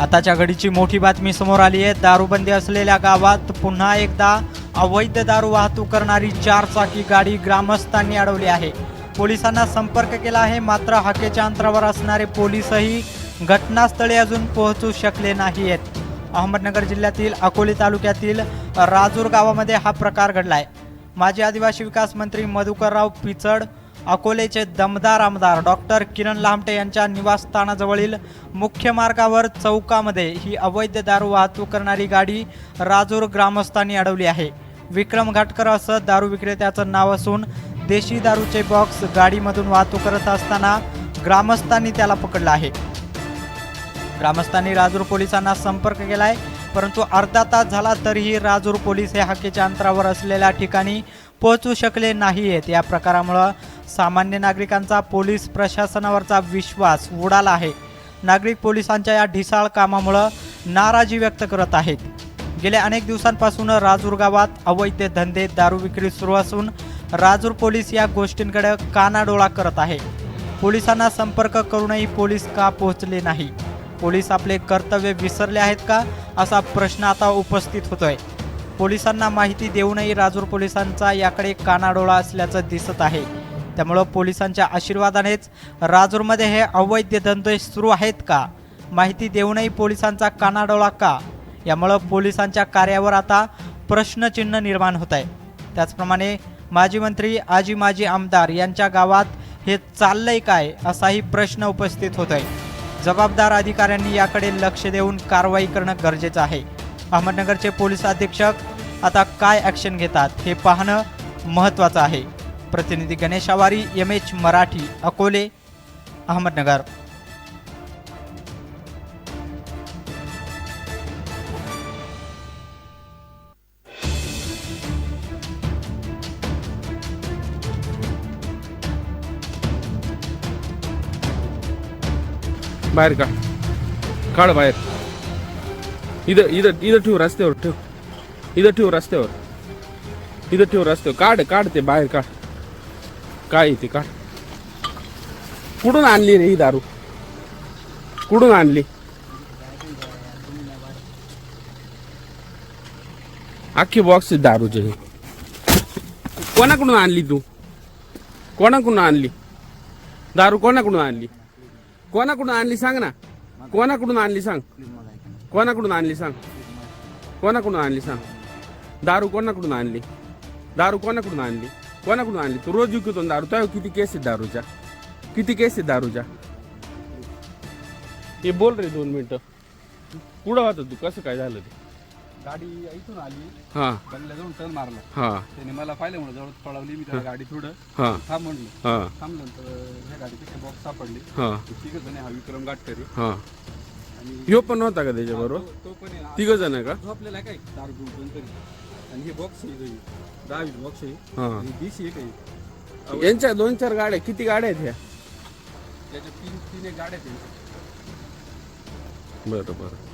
आताच्या घडीची मोठी बातमी समोर आली आहे. दारूबंदी असलेल्या गावात पुन्हा एकदा अवैध दारू वाहतूक करणारी चार चाकी गाडी ग्रामस्थांनी अडवली आहे. पोलिसांना संपर्क केला आहे मात्र हाकेच्या अंतरावर असणारे पोलीसही घटनास्थळी अजून पोहोचू शकले नाही आहेत अहमदनगर जिल्ह्यातील अकोले तालुक्यातील राजूर गावामध्ये हा प्रकार घडला आहे माजी आदिवासी विकास मंत्री मधुकरराव पिचड अकोलेचे दमदार आमदार डॉक्टर किरण लामटे यांच्या निवासस्थानाजवळील मुख्य मार्गावर चौकामध्ये ही अवैध दारू वाहतूक करणारी गाडी राजूर ग्रामस्थांनी अडवली आहे. विक्रम घाटकर असं दारू विक्रेत्याचं नाव असून देशी दारूचे बॉक्स गाडीमधून वाहतूक करत असताना ग्रामस्थांनी त्याला पकडलं आहे. ग्रामस्थांनी राजूर पोलिसांना संपर्क केलाय परंतु अर्धा तास झाला तरीही राजूर पोलीस हे हाकेच्या अंतरावर असलेल्या ठिकाणी पोहोचू शकले नाही आहेत या प्रकारामुळं सामान्य नागरिकांचा पोलीस प्रशासनावरचा विश्वास उडाला आहे. नागरिक पोलिसांच्या या ढिसाळ कामामुळं नाराजी व्यक्त करत आहेत. गेल्या अनेक दिवसांपासून राजूर गावात अवैध धंदे दारू विक्री सुरू असून राजूर पोलीस या गोष्टींकडे कानाडोळा करत आहे. पोलिसांना संपर्क करूनही पोलीस का पोहोचले नाही? पोलीस आपले कर्तव्य विसरले आहेत का? असा प्रश्न आता उपस्थित होतोय. पोलिसांना माहिती देऊनही राजूर पोलिसांचा याकडे कानाडोळा असल्याचं दिसत आहे. त्यामुळं पोलिसांच्या आशीर्वादानेच राजूरमध्ये हे अवैध धंदे सुरू आहेत का? माहिती देऊनही पोलिसांचा कानाडोळा का? यामुळं पोलिसांच्या कार्यावर आता प्रश्नचिन्ह निर्माण होत आहे त्याचप्रमाणे माजी मंत्री आजी माजी आमदार यांच्या गावात हे चाललंय काय असाही प्रश्न उपस्थित होत आहे जबाबदार अधिकाऱ्यांनी याकडे लक्ष देऊन कारवाई करणं गरजेचं आहे. अहमदनगरचे पोलीस अधीक्षक आता काय ॲक्शन घेतात हे पाहणं महत्त्वाचं आहे. प्रतिनिधी गणेश आवारी एम एच मराठी अकोले अहमदनगर. बाहेर काढ काढ बाहेर. इथं इथं इथं ठेव रस्त्यावर ठेव. इथं ठेव रस्त्यावर. इथं ठेव रस्त्यावर. काढ काढ ते बाहेर काढ. काय आहे ते काढ. कुठून आणली रे ही दारू? कुठून आणली? अख्खी बॉक्स दारूचे हे. कोणाकडून आणली तू? कोणाकडून आणली? दारू कोणाकडून आणली? कोणाकडून आणली सांग ना. कोणाकडून आणली सांग? कोणाकडून आणली सांग? कोणाकडून आणली सांग? दारू कोणाकडून आणली? दारू कोणाकडून आणली? कोणाकडून आणली? तू रोज विकतो दारू. तुझ्यावर किती केस आहेत दारूच्या? किती केस आहेत दारूच्या? हे बोल रे दोन मिनिटं. पुढं होतं तू? कसं काय झालं ते? गाडी इथून आली. हा. बंगल्या जाऊन टर्न मारला. हा. त्याने मला पाहिलं म्हणून जवळ पळवली मी त्याला गाडी थोडं. हा. थांब म्हणलं. हा. थांबलं तर ह्या गाडीचे बॉक्स सापडले. हा. तिघ जण हा विक्रम गाठकरी हा. आणि ह्यो पण होता का त्याच्याबरोबर? तो- तो पण आहे. तिघ जण का? झोपलेला आहे काय? दारू पिऊन कोणतरी. आणि हे बॉक्स आहे इथं. दहा वीस बॉक्स आहे. हा. आणि बीसी आहे. काही यांच्या दोन चार गाड्या किती गाड्या आहेत ह्या? त्याच्या तीन तीन एक गाड्या आहेत. बरं बरं.